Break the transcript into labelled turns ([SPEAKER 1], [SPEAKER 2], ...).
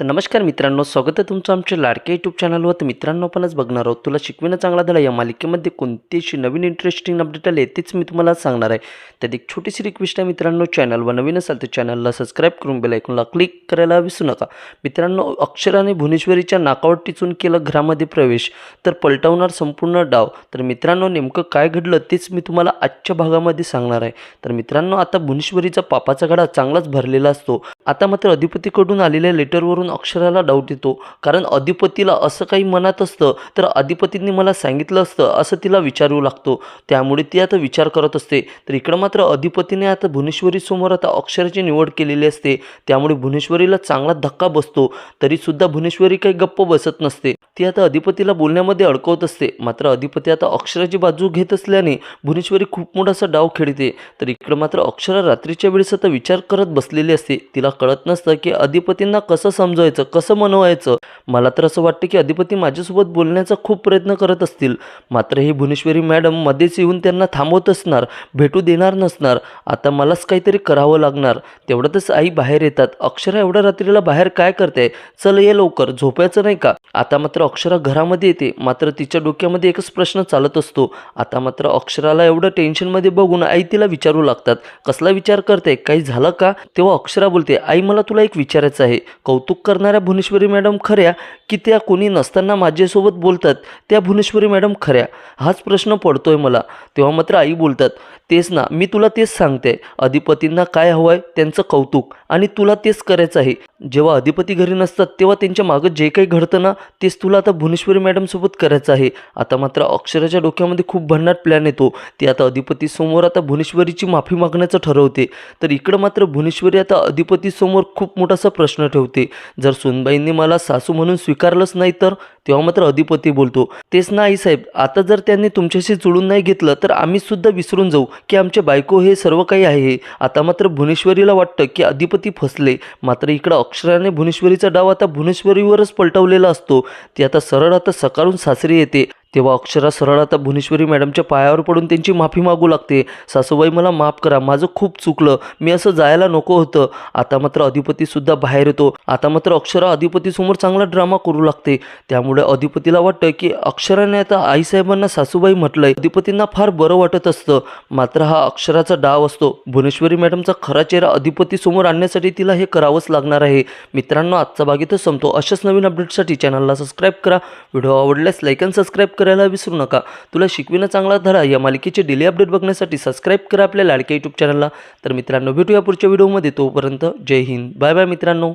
[SPEAKER 1] तर नमस्कार मित्रांनो स्वागत आहे तुमचं आमच्या लाडक्या यूट्यूब चॅनलवर तर मित्रांनो आपणच बघणार आहोत तुला शिकविणं चांगला धडा या मालिकेमध्ये कोणतीशी नवीन इंटरेस्टिंग अपडेट आले तेच मी तुम्हाला सांगणार आहे. त्यात एक छोटीशी रिक्वेस्ट आहे मित्रांनो चॅनलवर नवीन असाल तर चॅनलला सबस्क्राईब करून बेलायकॉनला क्लिक करायला विसरू नका. मित्रांनो अक्षराने भुवनेश्वरीच्या नाकावर टिचून केलं घरामध्ये प्रवेश तर पलटवणार संपूर्ण डाव. तर मित्रांनो नेमकं काय घडलं तेच मी तुम्हाला आजच्या भागामध्ये सांगणार आहे. तर मित्रांनो आता भुवनेश्वरीचा पापाचा घडा चांगलाच भरलेला असतो. आता मात्र अधिपतीकडून आलेल्या लेटरवरून अक्षराला डाऊट येतो. कारण अधिपतीला असं काही मनात असतं तर अधिपतींनी मला सांगितलं असतं असं तिला विचारू लागतो. त्यामुळे ती आता विचार करत असते. तर इकडं मात्र अधिपतीने आता भुवनेश्वरीसमोर आता अक्षराची निवड केलेली असते. त्यामुळे भुवनेश्वरीला चांगला धक्का बसतो. तरीसुद्धा भुवनेश्वरी काही गप्प बसत नसते. ती आता अधिपतीला बोलण्यामध्ये अडकवत असते. मात्र अधिपती आता अक्षराची बाजू घेत असल्याने भुवनेश्वरी खूप मोठासा डाव खेळते. तर इकडं मात्र अक्षरा रात्रीच्या वेळेस आता विचार करत बसलेली असते. तिला कळत नसतं की अधिपतींना कसं समजवायचं कसं मनवायचं. मला तर असं वाटतं की अधिपती माझ्यासोबत बोलण्याचा खूप प्रयत्न करत असतील. मात्र ही भुवनेश्वरी मॅडम मध्येच येऊन त्यांना थांबवत असणार भेटू देणार नसणार. आता मलाच काहीतरी करावं लागणार. तेवढ्यातच आई बाहेर येतात. अक्षरा एवढ्या रात्रीला बाहेर काय करते? चल ये लवकर. झोपायचं नाही का? आता मात्र अक्षरा घरामध्ये येते. मात्र तिच्या डोक्यामध्ये एकच प्रश्न चालत असतो. आता मात्र अक्षराला एवढं टेन्शनमध्ये बघून आई तिला विचारू लागतात. कसला विचार करते? काही झालं का? तेव्हा अक्षरा बोलते आई मला तुला एक विचारायचं आहे. कौतुक करणाऱ्या भुवनेश्वरी मॅडम खऱ्या की त्या कोणी नसताना माझ्यासोबत बोलतात? त्या भुवनेश्वरी मॅडम खऱ्या. हाच प्रश्न पडतोय मला. तेव्हा मात्र आई बोलतात तेच ना मी तुला तेच सांगते. अधिपतींना काय हवं आहे त्यांचं कौतुक. आणि तुला तेच करायचं आहे. जेव्हा अधिपती घरी नसतात तेव्हा त्यांच्या मागं जे काही घडतं ना तेच तुला आता भुवनेश्वरी मॅडमसोबत करायचं आहे. आता मात्र अक्षराच्या डोक्यामध्ये खूप भन्नाट प्लॅन येतो. ती आता अधिपतीसमोर आता भुवनेश्वरीची माफी मागण्याचं ठरवते. तर इकडं मात्र भुवनेश्वरी आता अधिपती अधिपतीसमोर खूप मोठासा प्रश्न ठेवते. जर सुनबाईंनी मला सासू म्हणून स्वीकारलंच नाही तर? तेव्हा मात्र अधिपती बोलतो तेच ना आईसाहेब आता जर त्यांनी तुमच्याशी जुळून नाही घेतलं तर आम्ही सुद्धा विसरून जाऊ की आमचे बायको हे सर्व काही आहे आता मात्र भुवनेश्वरीला वाटतं की अधिपती फसले. मात्र इकडं अक्षराने भुवनेश्वरीचा डाव आता भुवनेश्वरीवरच पलटवलेला असतो. ती आता सरळ आता सकाळून सासरी येते. तेव्हा अक्षरा सरळ आता भुवनेश्वरी मॅडमच्या पायावर पडून त्यांची माफी मागू लागते. सासूबाई मला माफ करा माझं खूप चुकलं. मी असं जायला नको होतं. आता मात्र अधिपतीसुद्धा बाहेर येतो. आता मात्र अक्षरा अधिपतीसमोर चांगला ड्रामा करू लागते. त्यामुळे अधिपतीला वाटतं की अक्षराने आता आईसाहेबांना सासूबाई म्हटलंय. अधिपतींना फार बरं वाटत असतं. मात्र हा अक्षराचा डाव असतो. भुवनेश्वरी मॅडमचा खरा चेहरा अधिपतीसमोर आणण्यासाठी तिला हे करावंच लागणार आहे. मित्रांनो आजचा भाग इथं संपतो. अशाच नवीन अपडेटसाठी चॅनलला सबस्क्राईब करा. व्हिडिओ आवडल्यास लाईक अँड सबस्क्राईब करायला विसरू नका. तुला शिकविणं चांगला धडा या मालिकेचे डेली अपडेट बघण्यासाठी सबस्क्राईब करा आपल्या लाडक्या यूट्यूब चॅनलला तर मित्रांनो भेटूया पुढच्या व्हिडिओमध्ये तोपर्यंत जय हिंद. बाय बाय मित्रांनो.